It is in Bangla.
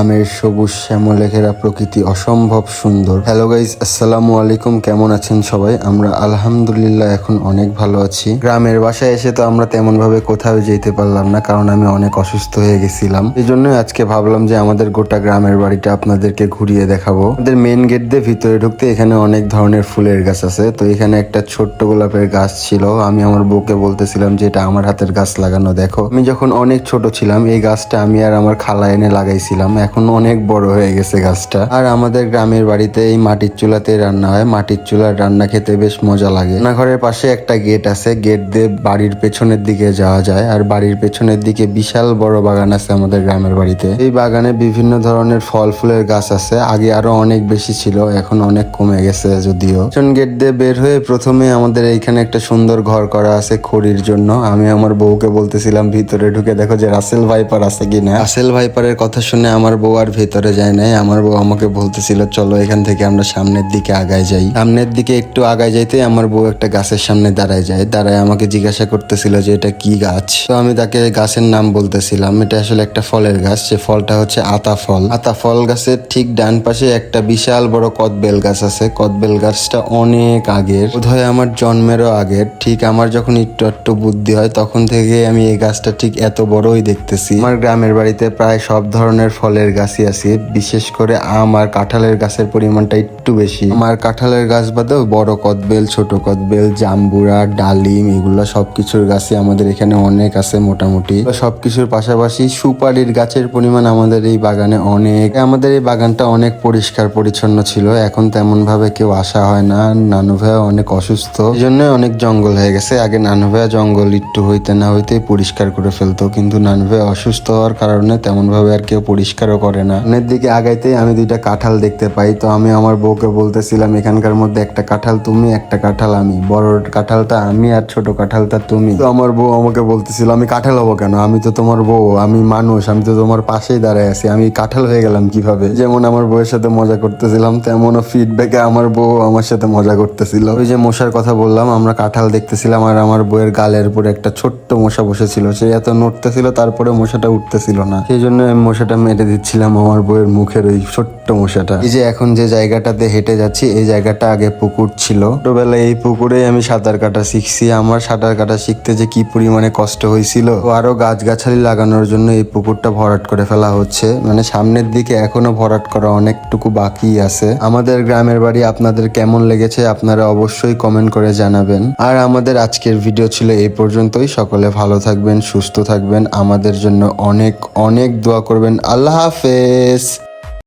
গ্রামের সবুজ শ্যামলে ঘেরা প্রকৃতি অসম্ভব সুন্দর। হ্যালো গাইজ আসসালামু আলাইকুম। কেমন আছেন সবাই? আমরা আলহামদুলিল্লাহ এখন অনেক ভালো আছি। গ্রামের বাসায় এসে তো আমরা তেমন ভাবে কোথাও যেতে পারলাম না, কারণ আমি অনেক অসুস্থ হয়ে গেছিলাম। এই জন্যই আজকে ভাবলাম যে আমাদের গোটা গ্রামের বাড়িটা আপনাদেরকে ঘুরিয়ে দেখাবো। আমাদের মেন গেট দিয়ে ভিতরে ঢুকতে এখানে অনেক ধরনের ফুলের গাছ আছে। তো এখানে একটা ছোট্ট গোলাপের গাছ ছিল। আমি আমার বউকে বলতেছিলাম যে, এটা আমার হাতের গাছ লাগানো, দেখো। আমি যখন অনেক ছোট ছিলাম, এই গাছটা আমি আর আমার খালা এনে লাগাইছিলাম। এখন অনেক বড় হয়ে গেছে গাছটা। আর আমাদের গ্রামের বাড়িতে এই মাটির চুলাতে রান্না হয়। মাটির চুলার রান্না খেতে বেশ মজা লাগে। রান্নাঘরের পাশে একটা গেট আছে। গেট দিয়ে বাড়ির পেছনের দিকে যাওয়া যায়। আর বাড়ির পেছনের দিকে বিশাল বড় বাগান আছে আমাদের গ্রামের বাড়িতে। এই বাগানে বিভিন্ন ধরনের ফল, ফুলের গাছ আছে। আগে আরও অনেক বেশি ছিল। এখন অনেক কমে গেছে যদিও। পেছন গেট দিয়ে বের হয়ে প্রথমে আমাদের এইখানে একটা সুন্দর ঘর করা আছে খড়ির জন্য। আমি আমার বউকে বলতেছিলাম, ভিতরে ঢুকে দেখো যে রাসেল ভাইপার আছে কিনা? রাসেল ভাইপারের কথা শুনে আমার বউ আর ভেতরে যায় নাই। আমার বউ আমাকে বলতেছিল, চলো এখান থেকে আমরা সামনের দিকে আগায় যাই। সামনের দিকে একটু আগায় যাইতে আমার বউ একটা গাছের সামনে দাঁড়ায় যায়। দাঁড়ায় আমাকে জিজ্ঞাসা করতেছিল যে, এটা কি গাছ? তো আমি তাকে গাছের নাম বলতেছিলাম। এটা আসলে একটা ফলের গাছ। সে ফলটা হচ্ছে আতা ফল। আতা ফল গাছের ঠিক ডান পাশে একটা বিশাল বড় কদবেল গাছ আছে। কদবেল গাছটা অনেক আগের। বোধহয় আমার জন্মেরও আগের। ঠিক আমার যখন একটু একটু বুদ্ধি হয়, তখন থেকে আমি এই গাছটা ঠিক এত বড়ই দেখতেছি। আমার গ্রামের বাড়িতে প্রায় সব ধরনের ফলের গাছই আছে, বিশেষ করে আম আর কাঁঠালের গাছের পরিমাণটা একটু বেশি। আমার কাঁঠালের গাছ বাদেও বড় কদবেল, ছোট কদবেল, জাম্বুরা, ডালিম এগুলো সবকিছুর গাছই আমাদের এখানে অনেক আছে মোটামুটি। সবকিছুর পাশাপাশি সুপারির গাছের পরিমাণ আমাদের এই বাগানে অনেক। আমাদের এই বাগানটা অনেক পরিষ্কার পরিচ্ছন্ন ছিল, এখন তেমন ভাবে কেউ আসা হয় না। নানু ভাইয়া অনেক অসুস্থ এই জন্য অনেক জঙ্গল হয়ে গেছে। আগে নানু ভাইয়া জঙ্গল একটু হইতে না হইতে পরিষ্কার করে ফেলতো, কিন্তু নানু ভাইয়া অসুস্থ হওয়ার কারণে তেমন ভাবে আর কেউ পরিষ্কারও করে না। অনেক দিকে আগাইতেই আমি দুইটা কাঁঠাল দেখতে পাই। তো আমি আমার বউকে বলতেছিলাম, এখানকার মধ্যে একটা কাঁঠাল তুমি, একটা কাঁঠাল আমি। বড় কাঁঠালটা আমি আর ছোট কাঁঠালটা তুমি। তো আমার বউ আমাকে বলতেছিল, আমি কাঁঠাল হব কেন? আমি তো তোমার বউ, আমি মানুষ, আমি তো তোমার পাশেই দাঁড়ায় আছি। আমি কাঁঠাল হয়ে গেলাম কীভাবে? যেমন আমার বউয়ের সাথে মজা করতেছিলাম, তেমনও ফিডব্যাকে আমার বউ আমার সাথে মজা করতেছিল। ওই যে মশার কথা বললাম, আমরা কাঁঠাল দেখতেছিলাম আর আমার বউয়ের গালের উপরে একটা ছোট্ট মশা বসেছিল। সে এত নড়তেছিল তারপরে মশাটা উঠতেছিল না। সেই জন্য আমি মশাটা মেরে দিচ্ছিলাম আমার বউয়ের মুখের ওই ছোট্ট মশাটা। এই যে এখন যে জায়গাটাতে হেঁটে যাচ্ছি এই জায়গাটা আগে পুকুর ছিল। ছোটবেলায় এই পুকুরে আমি সাঁতার কাটা শিখছি। আমার সাঁতার কাটা শিখতে যে কি পরিমাণে কষ্ট হয়েছিল আরও গাছগাছালি লাগানোর জন্য এই পুকুরটা ভরাট করে ফেলা হচ্ছে। মানে সামনের দিকে এখনও ভরাট করা অনেকটুকু বাকি আছে। আমাদের গ্রামের বাড়ি আপনাদের কেমন লেগেছে আপনারা অবশ্যই কমেন্ট করে জানাবেন। আর আমাদের আজকের ভিডিও ছিল এই পর্যন্তই। সকলে ভালো থাকবেন সুস্থ থাকবেন। আমাদের জন্য অনেক অনেক দোয়া করবেন। আল্লাহ cafés.